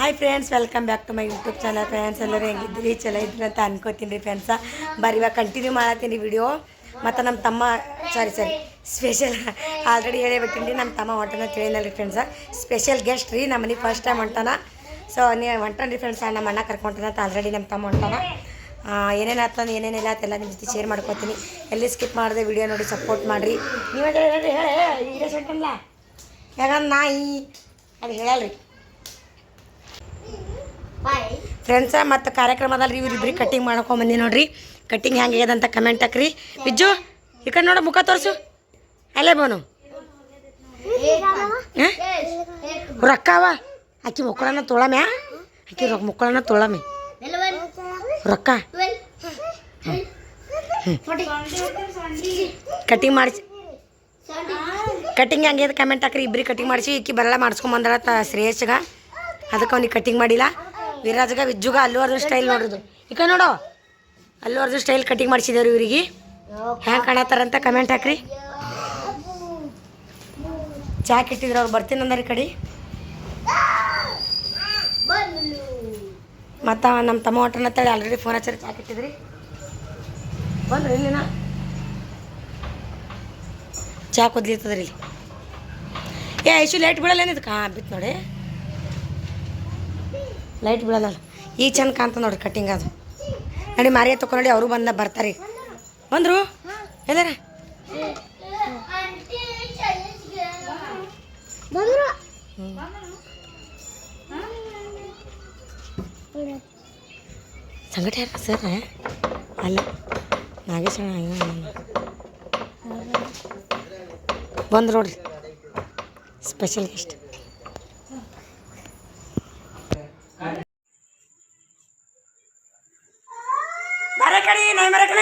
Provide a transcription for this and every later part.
Hi friends welcome back to my YouTube channel friends ಎಲ್ಲರೂ ಹೆಂಗಿದ್ರಿ ಚಲೋ ಇದ್ರಿ ಅಂತ ಅನ್ಕೋತೀನಿ ರೀ ಫ್ರೆಂಡ್ಸ ಬರೀ ಇವಾಗ ಕಂಟಿನ್ಯೂ ಮಾಡತ್ತೀನಿ ವಿಡಿಯೋ ಮತ್ತು ನಮ್ಮ ತಮ್ಮ ಸಾರಿ ಸಾರಿ ಸ್ಪೆಷಲ್ ಆಲ್ರೆಡಿ ಹೇಳೇ ಬಿಟ್ಟಿನಿ ನಮ್ಮ ತಮ್ಮ ಹೊಂಟನ ತಿಳಿನಲ್ರಿ ಫ್ರೆಂಡ್ಸ ಸ್ಪೆಷಲ್ ಗೆಸ್ಟ್ ರೀ ನಮ್ಮ ಮನೆಗೆ ಫಸ್ಟ್ ಟೈಮ್ ಹೊಂಟಾನ. ಸೊ ನೀವು ಹೊಂಟಾನ ರೀ ಫ್ರೆಂಡ್ಸ ನಮ್ಮ ಅಣ್ಣ ಅಂತ ಆಲ್ರೆಡಿ ನಮ್ಮ ತಮ್ಮ ಹೊಂಟಾನ. ಏನೇನು ಆತ ಏನೇನಿಲ್ಲ ಅಂತೆಲ್ಲ ನಿಮ್ಮ ಜೊತೆ ಶೇರ್ ಮಾಡ್ಕೊತೀನಿ. ಎಲ್ಲಿ ಸ್ಕಿಪ್ ಮಾಡಿದೆ ವಿಡಿಯೋ ನೋಡಿ ಸಪೋರ್ಟ್ ಮಾಡಿರಿ. ನೀವೇ ಹೇಳಿ ಹೇಳಿ ಹೇಳಿ ಸೊಂಟಲ್ಲ ಯಾಕಂದ್ರೆ ನಾಯಿ, ಅದು ಹೇಳಲ್ರಿ. ಫ್ರೆಂಡ್ಸ ಮತ್ತು ಕಾರ್ಯಕ್ರಮದಲ್ಲಿ ಕಟಿಂಗ್ ಕಟ್ಟಿಂಗ್ ಮಾಡ್ಕೊಂಬಂದಿ ನೋಡ್ರಿ. ಕಟ್ಟಿಂಗ್ ಹೆಂಗೆ ಅಂತ ಕಮೆಂಟ್ ಹಾಕ್ರಿ. ಬಿಜ್ಜು, ಈ ಕಡೆ ನೋಡು ಮುಖ ತೋರಿಸು. ಅಲ್ಲೇ ಬೋನು ರೊಕ್ಕವ ಆಕಿ ಮುಕ್ಕಳನ್ನ ತೊಳಮ್ಯಾ ಆಕಿ ರೊಕ್ಕ ಮುಕ್ಕಳನ್ನ ತೊಳಮೆ. ರೊಕ್ಕ. ಕಟ್ಟಿಂಗ್ ಮಾಡಿಸಿ. ಕಟಿಂಗ್ ಹೆಂಗೆ ಕಮೆಂಟ್ ಹಾಕ್ರಿ. ಇಬ್ರಿಗೆ ಕಟಿಂಗ್ ಮಾಡಿಸಿ. ಈಕಿ ಬರಲ್ಲ ಮಾಡಿಸ್ಕೊಂಬಂದಳ ತ ಶ್ರೇಯಸ್ಗ ಅದಕ್ಕೆ ಅವ್ನಿಗೆ ಕಟ್ಟಿಂಗ್ ಮಾಡಿಲ್ಲ. ವಿರಾಜ್ಗ ವಿಜ್ಜುಗ ಅಲ್ಲು ಸ್ಟೈಲ್ ನೋಡೋದು ಈಗ ನೋಡು. ಅಲ್ಲು ಸ್ಟೈಲ್ ಕಟ್ಟಿಂಗ್ ಇವರಿಗೆ ಇವ್ರಿಗೆ. ಹೆಂಗೆ ಕಾಣತ್ತಾರಂತ ಕಮೆಂಟ್ ಹಾಕ್ರಿ. ಚಾಕ್ ಇಟ್ಟಿದ್ರು ಅವ್ರು ಬರ್ತೀನಿ ಅಂದಾರ ಕಡಿ ಕಡೆ. ಮತ್ತು ನಮ್ಮ ತಮ್ಮ ಹೊಟ್ಟನ ಅಂತೇಳಿ ಆಲ್ರೆಡಿ ಫೋನ್ ಹಚ್ಚಾರ ಚಾಕ್ ಇಟ್ಟಿದ್ರಿ. ಬಂದ್ರಿ ಇಲ್ಲಿನ. ಚಾಕ್ ಕುದ್ಲಿರ್ತದ್ರಿ ಏ, ಐಶು ಲೈಟ್ ಬೀಳಲ್ಲ ಏನಿದ್ಕ ಹಾಂ ಬಿತ್ತು ನೋಡಿ. ಲೈಟ್ ಬೀಳಲ್ಲ ಈಗ ಚಂದ ಕಾಣ್ತ ನೋಡ್ರಿ ಕಟ್ಟಿಂಗ್ ಅದು. ನಡಿ ಮಾರಿಯ ತಗೊಂಡು ಅವರು ಬಂದ ಬರ್ತಾರೆ ಬಂದರು? ಎಲ್ಲಾರ? ಸಂಗಟ ಯಾರ? ಸರ್ ಅಲ್ಲ. ನಾಗೇಶ್ ಬಂದ್ರು ನೋಡ್ರಿ. ಸ್ಪೆಷಲ್ ಗೆಸ್ಟ್ ಬರ ಕಡಿ ನೈ ಮರಕಣ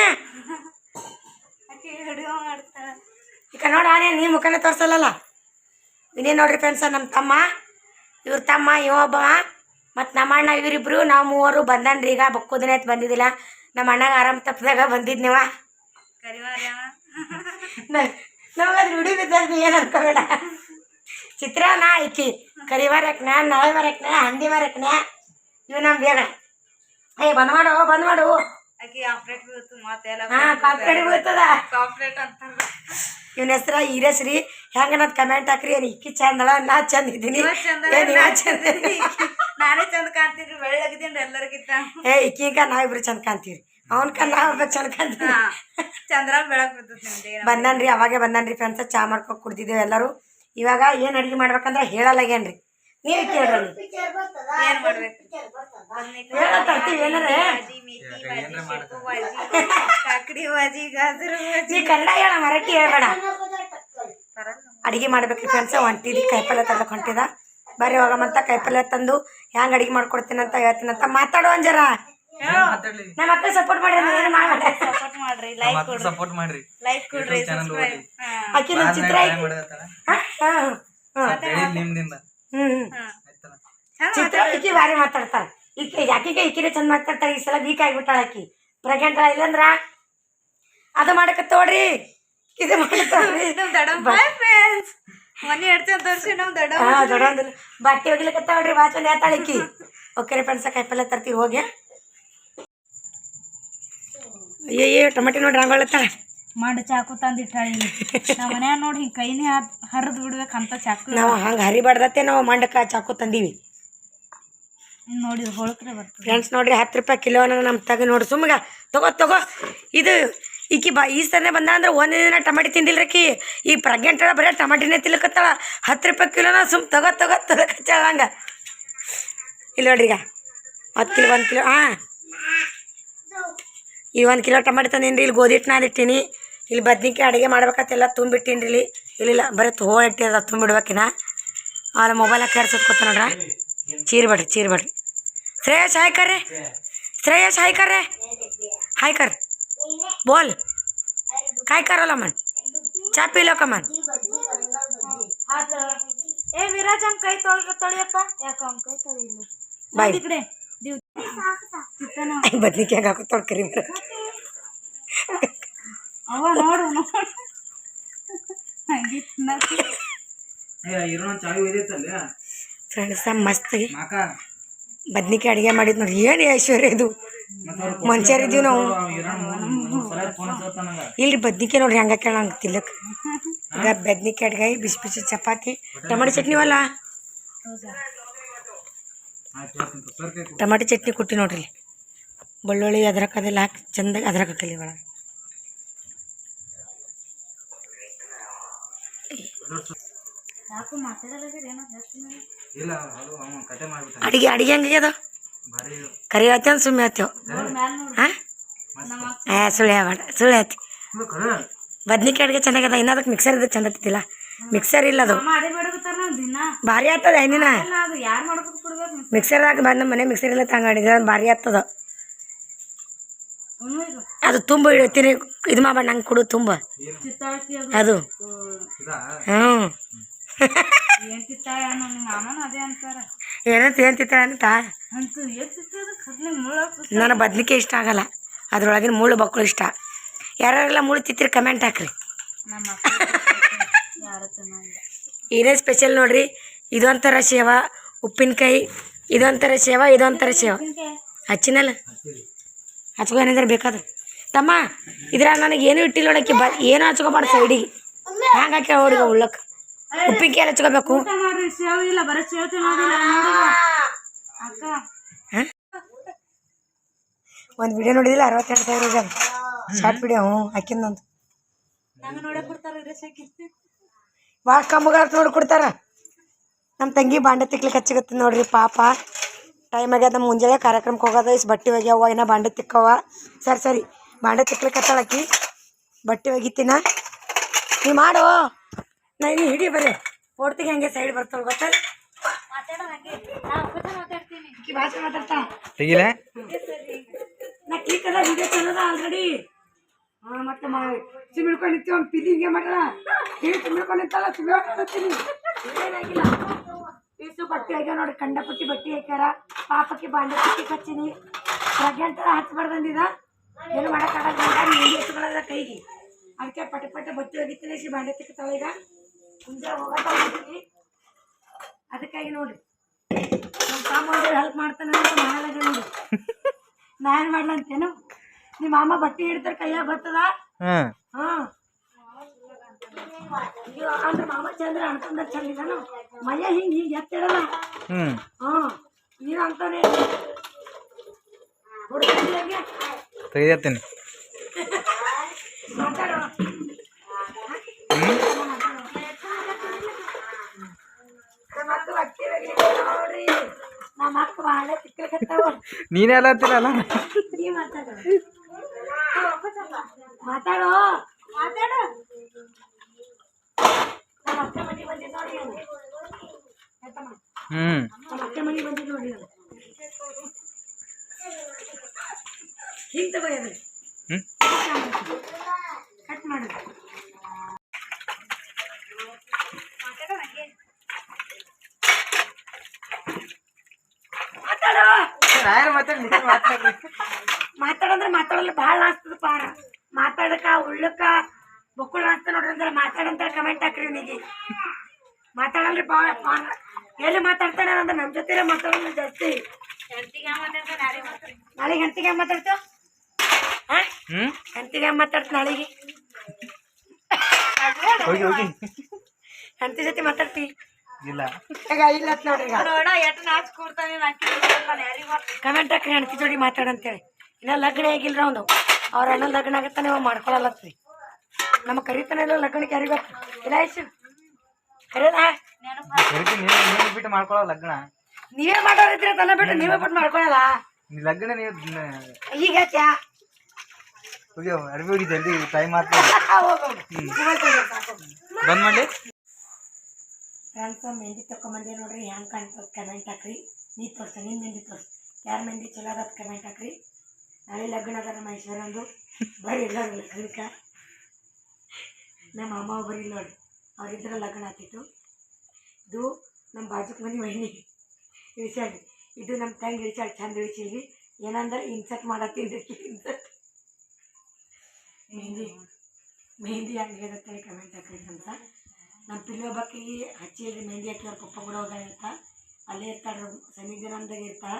ಈಗ ನೋಡ ಆನೆ ನೀ ಮುಖನೇ ಇನ್ನೇ ನೋಡ್ರಿ ಫ್ರೆಂಡ್ಸ ನಮ್ಮ ತಮ್ಮ ಇವ್ರ ತಮ್ಮ ಇವೊಬ್ಬ ಮತ್ತೆ ನಮ್ಮ ಅಣ್ಣ ಇವರಿಬ್ರು ನಾವು ಮೂವರು ಬಂದನ್ರಿ. ಈಗ ಬಕ್ಕುದಿನ ಆಯ್ತು ಬಂದಿದ್ದಿಲ್ಲ. ನಮ್ಮ ಅಣ್ಣಗೆ ಆರಾಮ್ ತಪ್ಪದಾಗ ಬಂದಿದ್ನಿವ ನಮಗದು ರೂಢಿ ಬಿದ್ದಾಗ ಏನು ಅನ್ಕೋಬೇಡ ಚಿತ್ರಾನ್ನ ಐತಿ. ಕರಿ ಮರಕ್ನ ನಾಳೆ ಮರಕ್ನ ಹಂದಿ ಬರಕ್ನ ಇವು ನಮ್ಮ ಬೇಡ. ಏ ಬಂದ್ ಮಾಡು ಬಂದ್ ಮಾಡು. ಹಾ ಕಾಪ್ರೇಟ್ ಬೀಳ್ತದ. ಕಾಪ್ರೇಟ್ ಅಂತಾರ. ಇವನ ಹೆಸ್ರ ಈರಸ್ರಿ ಹೆಂಗ ನಾನು ಕಮೆಂಟ್ ಹಾಕ್ರಿ? ಏನ್ ಇಕ್ಕಿ ಚಂದಳ ನಾ ಚಂದ ಇದ್ದೀನಿ. ನಾ ಚಂದ ಚಂದ ನಾನೇ ಚಂದ ಕಾಣ್ತೀನಿ. ಬೆಳ್ಳಗಿದ್ದೀನಿ ಎಲ್ಲರಿಗಿಂತ? ಏ ಇಕ್ಕಿಗ ನಾವಿಬ್ರು ಚಂದ ಕಾಣ್ತೀವಿ ಅವನ್ಕ ನಾವ್ ಚಂದ ಕಾಣ್ತೀವಿ ಹಾ. ಚಂದ್ರ ಬೆಳಕ್ ಏನ ಬಂದನ್ರಿ ಅವಾಗೆ ಬಂದನ್ರಿ ಫ್ರೆಂಡ್ಸ್ ಚಾ ಮಾಡ್ಕೊಂಡು ಕುಡ್ದಿದ್ದೇವೆ ಎಲ್ಲರೂ. ಇವಾಗ ಏನ್ ಅಡಿಗೆ ಮಾಡ್ಬೇಕಂದ್ರ ಹೇಳಲ್ಲಾಗೇನ್ರಿ ನೀವ್ ಕೇಳ್ರಿ. ಏನ್ ಮಾಡ್ಬೇಕು ಏನಾರ ಕಾಕಡಿ ಗಾಜರ ಭಾಜಿ ನೀ ಕನ್ನಡ ಹೇಳ ಮರಾಠಿ ಹೇಳ್ಬೇಡ. ಅಡಿಗೆ ಮಾಡ್ಬೇಕ್ರಿ ಫ್ರೆಂಡ್ಸ್ ಒಂಟಿದ್ ಕಾಯಿಪಲ್ಲೆ ತರ್ಲಕ್ ಹೊಂಟಿದ ಬರ್ರಿ ಹೋಗಮ್ಮಂತ ಮತ್ತ ಕಾಯಿಪಲ್ಲೆ ತಂದು ಹೆಂಗ್ ಅಡಿಗೆ ಮಾಡ್ಕೊಡ್ತೀನಿ ಅಂತ ಹೇಳ್ತೀನಿ ಅಂತ ಮಾತಾಡು ಅಂಜರ. ನಮ್ಮ ಅಕ್ಕ ಸಪೋರ್ಟ್ ಮಾಡ್ರಿ ಏನು ಮಾಡ್ಬೇಡ. ಸಪೋರ್ಟ್ ಮಾಡ್ರಿ ಲೈಕ್ ಕೊಡ್ರಿ. ಸಪೋರ್ಟ್ ಮಾಡ್ರಿ. ಲೈಕ್ ಕೊಡ್ರಿ ಸಬ್ಸ್ಕ್ರೈಬ್ ಚಿತ್ರ ಹಾ, ಹಾ, ಹಾ. ನಿಮ್ದಿಂದ. ಚಿತ್ರ ಈಕಿ ಭಾರಿ ಮಾತಾಡ್ತಾಳ. ಈಕೆ ಆಕಿಗೆ ಈಕಿನೇ ಚಂದ ಮಾತಾಡ್ತಾರ ಈ ಸಲ ವೀಕ್ ಆಗ್ಬಿಟ್ಟಾಳ ಆಕಿ. ಪ್ರೆಗ್ನೆಂಟ್ ಇಲ್ಲಂದ್ರ? ಅದು ಮಾಡಕತ್ತ ನೋಡ್ರಿ ಇದು ಫ್ರೆಂಡ್ಸ್ ಮನೆ ಹೇಳ್ತೇವೆ ತೋರಿಸಿ ನಮ್ ದೊಡ್ಡ ಹಾ ದೊಡ್ಡ ಬಟ್ಟೆ ಒಗಿಲಕತ್ತ ನೋಡ್ರಿ ಬಾ ಚಂದ ಹೇಳ್ತಾಳ ಈಕಿ. ಓಕೆ ಫ್ರೆಂಡ್ಸ ಕಾಯಿಪಲ್ಲೆ ತರ್ತೀವಿ ಹೋಗಿ. ಅಯ್ಯಯ್ಯೋ ಟೊಮೆಟೊ ನೋಡಿ ರಂಗೊಳತ್ತಾಳ ಮಾಡಿ ಚಾಕು ತಂದಿಟ್ಟಾಳಿ ನಮ್ಮ ಮನ್ಯಾಗ ನೋಡಿ ಹಿಂಗೆ ಕೈನೇ ಹರಿದು ಬಿಡ್ಬೇಕು ಅಂತ ಚಾಕು. ನಾವು ಹಂಗೆ ಹರಿಬಾರ್ದತ್ತೆ ನಾವು ಮಂಡಕ್ಕ ಚಾಕು ತಂದೀವಿ. ನೋಡಿ ಹೊಳಕ್ರೆ ಬರ್ತದೆ. ಫ್ರೆಂಡ್ಸ್ ನೋಡ್ರಿ ಹತ್ತು ರೂಪಾಯಿ ಕಿಲೋನ ನಮ್ಮ ತಗ ನೋಡಿ ಸುಮ್ಮಗ ತಗೋ ತಗೋ. ಇದು ಈಕಿ ಬಾ ಈ ಸರನೇ ಬಂದ ಅಂದ್ರೆ ಒಂದೇ ದಿನ ಟಮಾಟಿ ತಿಂದಿಲ್ರಕಿ ಈ ಪ್ರೆಗ್ನೆಂಟ್ ಬರೀ ಟಮಾಟಿನೇ ತಿಲ್ಕತ್ತಾಳ ಹತ್ತು ರೂಪಾಯಿ ಕಿಲೋನ ಸುಮ್ ತಗೋ ತಗೋ ತಗೋ ಹಂಗೆ. ಇಲ್ಲಿ ನೋಡ್ರಿ ಈಗ. ಹತ್ತು ಕಿಲೋ ಒಂದು ಕಿಲೋ ಹಾಂ ಈ ಒಂದು ಕಿಲೋ ಟಮಾಟಿ ತಂದೀನಿ ಇಲ್ಲಿ ಗೋಧಿ ಹಿಟ್ಟು ನಾದಿಟ್ಟೀನಿ. ಇಲ್ಲಿ ಬದ್ನಿಕಾಯಿ ಅಡುಗೆ ಮಾಡ್ಬೇಕಂತೆಲ್ಲ ತುಂಬಿಟ್ಟೀನಿ ಇಲ್ಲಿ ಇಲ್ಲಿಲ್ಲ ಬರೀ ತೋ ಇಟ್ಟಿ ಅದ ತುಂಬಿಡ್ಬೇಕಿನ ಅವ್ರ ಮೊಬೈಲ್ ಹಾಕಿ ಕೆಡ್ಸೋದ್ ನೋಡ್ರ ಚೀರ್ಬೇಡ್ರಿ ಚೀರ್ಬೇಡ್ರಿ श्रेयस हाय कर रे श्रेयस हाय कर रे हाय कर बोल काय करायला मन ಚಾ ಪೀಲೋ ಕಮನ್ ಏ ವಿರಾಜ್ ಅವ್ನ ಕೈ ತೊಳ್ರ ತೊಳಿಯಪ್ಪ ಯಾಕ ಅವ್ನ ಕೈ ತೊಳಿಲ್ಲ ಬಾಯ್ ಈ ಕಡೆ ದಿವ್ ಚಿತ್ತನ ಬದ್ನಿಕಾಯಿ ಹಾಕೋ ತೊಳ್ಕರಿ ಅವ ನೋಡು ಫ್ರೆಂಡ್ಸ್ ಮಸ್ತ್ ಬದ್ನಿಕಾಯಿ ಅಡುಗೆ ಮಾಡಿದ್ ನೋಡಿ. ಏನು ಐಶ್ವರ್ಯ ಇದು? ಮನುಷ್ಯರಿದ್ದೀವಿ ನಾವು ಇಲ್ರಿ ಬದ್ನಿಕಾಯಿ ನೋಡ್ರಿ ಹಂಗ ಕೇಳಂಗ ತಿಲ್ಲಕ್ ಈಗ ಬದ್ನಿಕಾಯಿ ಅಡ್ಗಾಯಿ ಬಿಸಿ ಬಿಸಿ ಚಪಾತಿ. ಟಮಾಟಿ ಚಟ್ನಿ ಅಲ್ಲ ಟಮಾಟಿ ಚಟ್ನಿ ಕೊಟ್ಟಿ ನೋಡ್ರಿ. ಬೆಳ್ಳುಳ್ಳಿ ಅದ್ರಕ್ಕದೆಲ್ಲ ಹಾಕಿ ಚಂದಾಗಿ ಅದ್ರಕ್ಕೆ ಹಾಕಲಿ ಒಳಗೆ ಯಾಕೋ ಮಾತಾಡಲ್ಲ ಏನೋ ಹೇಳ್ತೀನಿ ಇಲ್ಲ ಅದು ಅವ್ನು ಕತೆ ಮಾಡ್ಬಿಟ್ಟ ಅಡಿಗೆ ಅಡಿಗೆ ಹೆಂಗಾಗ್ಯದ ಕರಿ ಹೇಳ್ತೇವೆ ಸುಮ್ಮನೆ ಹೇಳ್ತೇವೆ ಹಾಂ? ಏ ಸುಳ್ಳು ಹೇಳ್ಬೇಡ ಸುಳ್ಳು ಹೇಳ್ತಿ. ಬದ್ನಿಕಾಯಿ ಅಡುಗೆ ಚೆನ್ನಾಗದ? ಇನ್ನದಕ್ಕೆ ಮಿಕ್ಸರ್ ಇದ್ರೆ ಚಂದ ಆಗ್ತಿದ್ದಿಲ್ಲ ಮಿಕ್ಸರ್ ಇಲ್ಲ ಅದು. ಅಮ್ಮ ಅದೇ ಬೇಡಕತ್ತಾರ ದಿನ? ಭಾರಿ ಆಗ್ತದ ಏನಿನ ಅಲ್ಲ ಅದು ಯಾರು ಮಾಡ್ಕೊತ ಕೊಡ್ಬೇಕು ಮಿಕ್ಸರ್ದಾಗ ಬಂದ ಮನೆ ಮಿಕ್ಸರ್ ಇಲ್ಲ ತಂಗ ಅದು ಭಾರಿ ಆಗ್ತದ. ಅದು ತುಂಬ ಇಡ್ತೀನಿ. ಇದು ಮಾಡ, ನಂಗೆ ಕೊಡು ತುಂಬ. ಅದು. ಹ್ಞೂ ಏನಂತ, ಏನು ತಿಂತಾಳೆ ಅಂತ? ನನಗೆ ಬದ್ನಿಕಾಯಿ ಇಷ್ಟ ಆಗಲ್ಲ. ಅದ್ರೊಳಗಿನ ಮುಳ್ಳು ಬಕ್ಕಳು ಇಷ್ಟ. ಯಾರ್ಯಾರೆಲ್ಲ ಮುಳ್ಳು ತಿತ್ತಿರಿ ಕಮೆಂಟ್ ಹಾಕ್ರಿ. ಏನೇ ಸ್ಪೆಷಲ್ ನೋಡ್ರಿ. ಇದೊಂಥರ ಸೇವ ಉಪ್ಪಿನಕಾಯಿ, ಇದೊಂಥರ ಸೇವ ಇದೊಂಥರ ಸೇವ ಹಚ್ಚಿನಲ್ಲ? ಹಚ್ಕೋ ಏನಂದ್ರೆ ಬೇಕಾದ್ರೆ. ತಮ್ಮ ಇದ್ರ ನನಗೆ ಏನು ಇಟ್ಟಿಲ್ಲ ನೋಡಕ್ಕೆ ಬ ಏನು ಹಚ್ಕೊಬಾರ್ದು ಸೈಡಿಗೆ. ಹ್ಯಾಂಗೆ ಹಾಕಿ ಹುಡುಗ ಉಳ್ಳಕ್ಕೆ ಉಪ್ಪಿನಕಾಯಿ ಹಚ್ಕೋಬೇಕು? ಒಂದು ವಿಡಿಯೋ ನೋಡಿದಿಲ್ಲ ಅರವತ್ತೆರಡು ಸಾವಿರ ಶಾರ್ಟ್ ವಿಡಿಯೋ ಹ್ಞೂ ಹಾಕಿಂದಂತ ಭಾಳ ಕಮ್ಮಗಾರ್ತ ನೋಡಿ ಕೊಡ್ತಾರ. ನಮ್ಮ ತಂಗಿ ಬಾಂಡೆ ತಿಕ್ಲಿಕ್ಕೆ ಹಚ್ಚಿಗತ್ತೆ ನೋಡ್ರಿ ಪಾಪ. ಟೈಮ್ ಆಗ್ಯದ ನಮ್ಮ ಮುಂಜಾನೆ ಕಾರ್ಯಕ್ರಮಕ್ಕೆ ಹೋಗೋದ ಇಸ್ ಬಟ್ಟೆ ಒಗ್ಯಾವ ಇನ್ನ ಬಾಂಡೆ ತಿಕ್ಕವ ಸರಿ ಸರಿ. ಬಾಂಡೆ ತಿಕ್ಲಿಕ್ಕೆ ಹತ್ತಾಳಕಿ ಬಟ್ಟೆ ಒಗಿತೀನ? ನೀ ಮಾಡು. ನಾ ನೀ ಹಿಡಿ ಬರ್ರಿ. ಓಡ್ತಿಗೆ ಹಂಗೆ ಸೈಡ್ ಬರ್ತಾವ ಗೊತ್ತಾ? ಮಾತಾಡ್ತೀನಿ ಆಕಿ ಭಾಷೆ ಮಾತಾಡ್ತಾ. ನಾ ವಿಡಿಯೋ ಚಲೋದ ಆಲ್ರೆಡಿ ಹಾಂ ಮತ್ತೆ ಮಾ ಸಿಮಿಳ್ಕೊಂಡು ನಿಂತೀವಿ ಒಂದು ಪಿಲಿ ಹಿಂಗೆ ಮಾಡಲ್ಲ ನೀವು ಸಿಮಿಳ್ಕೊಂಡು ನಿಂತಲ್ಲ ಸಿಮಿಳ್ಕೊಂಡ್ತೀನಿ ಏನಾಗಿಲ್ಲ. ಬಟ್ಟೆ ಆಗ್ಯಾವ ನೋಡಿ ಕಂಡಪಟ್ಟಿ ಬಟ್ಟೆ ಹಾಕ್ಯಾರ. ಪಾಪಕ್ಕೆ ಬಾಂಡೆ ಪಟ್ಟಿ ಕಚ್ಚಿನಿ. ಪ್ರೆಗ್ನೆಂಟ್ ಹಚ್ಬಾರ್ದಂದಿದ ಏನು ಮಾಡೋಕ್ಕಾಗಲ್ಲ ನೀರು ಎತ್ಕೊಳ್ಳೋದ ಕೈಗೆ. ಅದಕ್ಕೆ ಪಟ ಪಟ ಬಟ್ಟೆ ಒಗಿತೀನಿ ಸಿ ಬಾಂಡೆ ಈಗ ಮುಂದೆ ಹೋಗಿ ಅದಕ್ಕಾಗಿ ನೋಡಿ ನಮ್ಮ ಸಾಮಾನ್ಯ ಹೆಲ್ಪ್ ಮಾಡ್ತಾನೆ ಅಂತ ಮಾಡಲ್ಲ ನೋಡಿ. ನಾನು ಏನು ಮಾಡ್ಲಂತೇನು ನಿಮ್ಮ ಮಾಮ ಬಟ್ಟೆ ಹಿಡ್ತಾರೆ ಕೈಯಾಗ ಬರ್ತದ? ಹಾಂ. ಅಂದ್ರೆ ಮಾಮ ಚಂದ್ರ ಅನ್ಕೊಂಡ ಚಂದ ಇದಾನು ಮೈಯ ಹಿಂಗೆ ಹಿಂಗೆ ಎತ್ತಿಡಲ್ಲ ಹ್ಮ್. ನೀವು ಅಂತಾನೆ. ಹುಡುಗರಿಗೆ ತಿಕ್ಕಲಕತ್ತಾವ ನೀನೇ ಎಲ್ಲ ಹತ್ತಿರಲ್ಲ ನೀ ಮಾತಾಡು ಮಾತಾಡೋ ಮಾತಾಡು ನಮ್ಮ ಅಕ್ಕ ಮನೆ ಬಂದಿದ್ದು ನೋಡಿ ಅವ್ನು. ಆಯ್ತಮ್ಮ? ಹ್ಮ್ ನಮ್ಮ ಅಕ್ಕ ಮನೆ ಬಂದಿದ್ದು ನೋಡಿ ಅವ್ನು. ಹಿಂಗ್ ಕಟ್ ಮಾಡು ಮಾತಾಡೋ. ಮಾತಾಡಂದ್ರೆ ಮಾತಾಡಲ್ಲ ಬಹಳ ಆಗ್ತದ ಪಾರ. ಮಾತಾಡಕ ಉಳ್ಳಕ್ಕ ಬೊಕ್ಕುಳ ಅಂತ ನೋಡ್ರಿ ಅಂದ್ರೆ ಮಾತಾಡಂತ ಕಮೆಂಟ್ ಹಾಕ್ರಿ ಇವನಿಗೆ ಮಾತಾಡಲ್ರಿ ಭಾಳ ಪಾರ. ಎಲ್ಲಿ ಮಾತಾಡ್ತಾನೆ ಅಂದ್ರೆ ನಮ್ಮ ಜೊತೆ ಮಾತಾಡೋದು ಜಾಸ್ತಿ. ಹೆಂಡತಿಗೆ ಮಾತಾಡ್ತಾನೆ ಯಾರಿಗೆ ಮಾತಾಡ್ತಾನೆ ನಾಳೆ ಗಂಟೆಗೆ ಮಾತಾಡ್ತೇವ ಹ್ಮ್? ಗಂಟೆಗೆ ಮಾತಾಡ್ತ ನಾಳೆಗೆ? ಹೋಗಿ ಹೋಗಿ. ಜೊತೆ ಮಾತಾಡ್ತಿ? ಇಲ್ಲ. ಈಗ ಇಲ್ಲ ಈಗ. ನೋಡ ಎಷ್ಟು ನಾಚ್ ಯಾರಿಗೆ ಮಾತಾಡ್ತಾನೆ ಕಮೆಂಟ್ ಹಾಕಿ ಹೆಣ್ತಿ ಜೋಡಿ ಮಾತಾಡಂತೇಳಿ. ಇನ್ನ ಲಗ್ನ ಆಗಿಲ್ರ ಅವನು. ಅವ್ರ ಅಣ್ಣ ಲಗ್ನ ಆಗತ್ತಾನೆ ನೀವು ಮಾಡ್ಕೊಳಲ್ಲತ್ರಿ ನಮ್ಮ ಕರಿತಾನೆ ಇಲ್ಲ ಲಗ್ನಕ್ಕೆ ಕ್ಯಾರಿ ಗೊತ್ತು ಇಲ್ಲ. ಆಯ್ತು ಕರೆಯಲ್ಲ? ಕರಿತೀನಿ ಬಿಟ್ಟು ಮಾಡ್ಕೊಳ್ಳೋ ಲಗ್ನ. ನೀವೇ ಮಾಡೋರಿದ್ರೆ ತನ್ನ ಬಿಟ್ಟು ನೀವೇ ಬಿಟ್ಟು ಮಾಡ್ಕೊಳಲ್ಲ. ನೀ ಲಗ್ನ ನೀವು ಈಗ ಹೇಳ್ತ್ಯಾ? ಹೋಗಿ ಅರ್ಬಿ ಹೋಗಿ ಜಲ್ದಿ ಟೈಮ್ ಆಗ್ತದೆ ಹೋಗ್ ಹೋಗ್. ಮೊಬೈಲ್ ತಗೊಂಡ್ ಸಾಕು. ಬಂದ್ ಮಾಡಿ ಫ್ರೆಂಡ್ಸ್ ಮೆಹಂದಿ ತಗೊಂಬಂದಿ ನೋಡ್ರಿ ಹೆಂಗೆ ಕಾಣ್ತದ ಕಮೆಂಟ್ ಹಾಕ್ರಿ. ನೀ ತೋರ್ಸ ನಿನ್ನ ಮೆಹಂದಿ ತೋರ್ಸ. ಯಾರ ಮೆಹಂದಿ ಚಲೋ ಅದ ಕಮೆಂಟ್ ಹಾಕ್ರಿ. ನಾಳೆ ಲಗ್ನ ಅದ ನಮ್ಮ ಐಶ್ವರ್ಯಂದು ಬರ್ರಿ ಇಲ್ಲ ಲಗ್ನಕ್ಕೆ. ನಮ್ಮ ಅಮ್ಮ ಒಬ್ಬರು ಇಲ್ಲ ನೋಡ್ರಿ. ಅವ್ರಿದ್ರ ಲಗ್ನ ಆತಿತ್ತು ಇದು ನಮ್ಮ ಬಾಜುಕ್ ಮನೆ ಮಹಿನಿ ಇಳಿಸಾಡಿ ಇದು ನಮ್ಮ ತಂಗಿ ಇಳಿಸಾಡಿ ಚಂದ ಇಳಿಸಿಲ್ರಿ ಏನಂದ್ರೆ ಇನ್ಸರ್ಟ್ ಮಾಡತ್ತೀನಿ ಇನ್ಸರ್ಟ್ ಮೆಹಂದಿ ಮೆಹಂದಿ ಹೇಳಿ ಕಮೆಂಟ್ ಹಾಕ್ರಿ ಅಂತ. ನಮ್ಮ ಪಿಲ್ಲಿ ಒಬ್ಬಾಕಿಗೆ ಹಚ್ಚಿ ಮೆಹಂದಿ ಹಾಕಿದ್ರೆ ಪಪ್ಪ ಕೂಡ ಹೋಗ ಇರ್ತ ಅಲ್ಲೇ ಇರ್ತಾಳೆ ಸನ್ನಿಧಾನದಾಗ ಇರ್ತಾ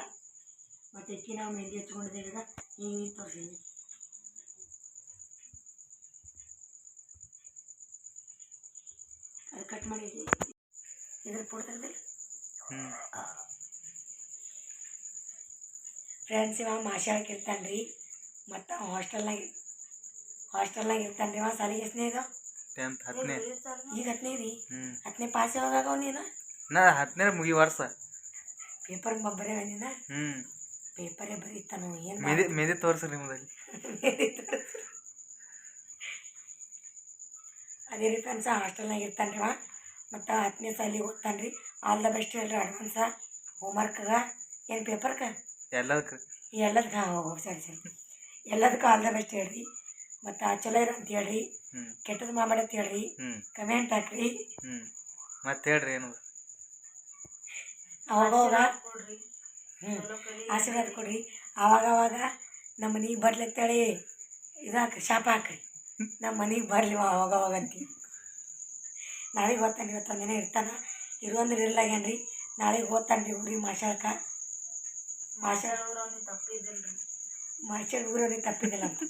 ಮತ್ತು ಇಕ್ಕಿ ನಾವು ಮೆಹಂದಿ ಹಚ್ಕೊಂಡಿದ್ದೀವಿ ಈಗ ಹಿಂಗೆ ತೋರಿಸಿದ್ವಿ ಅದು ಕಟ್ ಮಾಡಿದ್ವಿ ಇದ್ರ ಹ್ಞೂ ಫ್ರೆಂಡ್ಸ್ ಇವಾಗ ಮಾಶಾಳಕ್ಕೆ ಇರ್ತಾನೆ ರೀ ಮತ್ತು ಹಾಸ್ಟೆಲ್ನಾಗ ಹಾಸ್ಟೆಲ್ನಾಗ ಇರ್ತಾನೆ ರೀ ಅವ ಸಾಲಿಗೆ ಎಷ್ಟನೇ ಇದು? ಟೆಂತ್ ಹತ್ತನೇ. ಈಗ ಹತ್ತನೇ ರೀ? ಹ್ಞೂ ಹತ್ತನೇ ಪಾಸ್ ಯಾವಾಗ ನೀನು? ನಾ ಹತ್ತನೇ ಮುಗಿ ವರ್ಷ. ಪೇಪರ್ ಬರೀ ನೀನು? ಹ್ಞೂ ಪೇಪರೇ ಬರೀತಾನು ಏನು ಮೆದೆ ಮೆದೆ ತೋರಿಸ್ರಿ ನಿಮ್ಮದಲ್ಲಿ ಅದೇ ರೀ ಫ್ರೆಂಡ್ಸ ಹಾಸ್ಟೆಲ್ನಾಗ ಇರ್ತಾನೆ ರೀ ಮತ್ತು ಹತ್ತನೇ ಸಾಲಿಗೆ ಓದ್ತಾನೆ ರೀ. ಆಲ್ ದ ಬೆಸ್ಟ್ ಹೇಳ್ರಿ ಅಡ್ವಾನ್ಸ. ಹೋಮ್ವರ್ಕ್ಗ ಏನು ಪೇಪರ್ಗ ಎಲ್ಲದಕ್ಕೆ ಎಲ್ಲದಕ್ಕೆ? ಹಾಂ ಹೋಗೋ ಸರಿ ಸರಿ. ಎಲ್ಲದಕ್ಕೆ ಆಲ್ ದ ಬೆಸ್ಟ್ ಹೇಳ್ರಿ. ಮತ್ತು ಚಲೋ ಇರೋ ಅಂತ ಹೇಳ್ರಿ. ಹ್ಞೂ ಕೆಟ್ಟದ್ದು ಮಾಡಬೇಡ ಅಂತ ಹೇಳ್ರಿ. ಕಮೆಂಟ್ ಹಾಕ್ರಿ. ಹ್ಞೂ ಮತ್ತೆ ಹೇಳ್ರಿ ಏನು? ಅವಾಗ ಹ್ಞೂ ಆಶೀರ್ವಾದ ಕೊಡ್ರಿ. ಅವಾಗ ಅವಾಗ ನಮ್ಮ ಮನೆಗೆ ಬರ್ಲಿ ಅಂತೇಳಿ ಹಾಕ್ರಿ ಶಾಪ ಹಾಕ್ರಿ. ನಮ್ಮ ಮನೆಗೆ ಬರಲಿ ಅವಾಗ ಅವಾಗ ಅಂತೀವಿ ನಾಳೆಗೆ ಓದ್ತಾನೆ ಇವತ್ತು ಒಂದಿನ ಇರ್ತಾನ. ಇರುವಂದ್ರೆ ಇಲ್ಲ ಏನ್ರಿ? ನಾಳೆಗೆ ಓದ್ತಾನೆ ರೀ ಊರಿಗೆ ಮಾಶಾಳ್ಕ. ಮಾಶಾಳ ಮಾಶಾಳ ಊರವ್ರಿಗೆ ತಪ್ಪಿದ್ದಿಲ್ಲ ಅಂತ.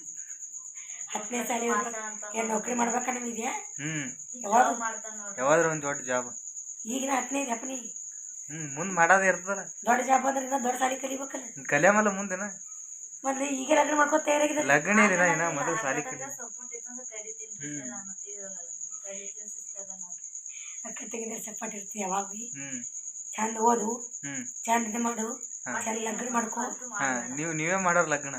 ಹತ್ತನೇ ಸಾಲಿ ಏನು ನೌಕರಿ ಮಾಡ್ಬೇಕ ನಿಮಗೆ ಹ್ಮ್. ಯಾವಾಗ ಯಾವಾದ್ರ ಒಂದು ದೊಡ್ಡ ಜಾಬ್ ಈಗಿನ ಹತ್ತನೇ ಅಪ್ಪನಿ ಹ್ಞೂ ಮುಂದ್ ಮಾಡೋದೇ ಇರ್ತದಲ್ಲ. ದೊಡ್ಡ ಜಾಬ್ ಅಂದ್ರೆ ಇನ್ನ ದೊಡ್ಡ ಸಾಲಿ ಕಲಿಬೇಕಲ್ಲ. ಕಲಿಯಮಲ್ಲ ಮುಂದೆನ? ಮೊದ್ಲು ಈಗ ಲಗ್ನ ಮಾಡ್ಕೊ ತಯಾರಾಗಿದೆ ಲಗ್ನ ಇಲ್ಲ ಏನ ಮೊದಲು ಸಾಲಿ ಕಲಿ ಅಕ್ಕ ತೆಗೆದ್ರೆ ಸಪಾಟ್ ಇರ್ತೀವಿ ಯಾವಾಗ ಭೀ ಹ್ಞೂ ಚಂದ ಓದು. ಹ್ಞೂ ಚಂದ ಇದು ಮಾಡು. ಚಂದ ಲಗ್ನ ಮಾಡ್ಕೊ. ಹಾಂ ನೀವು ನೀವೇ ಮಾಡೋರು ಲಗ್ನ.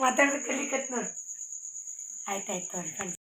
ಮಾತಾಡೋದು ಕಲಿಕತ್ ನೋಡಿ. ಆಯ್ತು ಆಯ್ತು ನೋಡಿ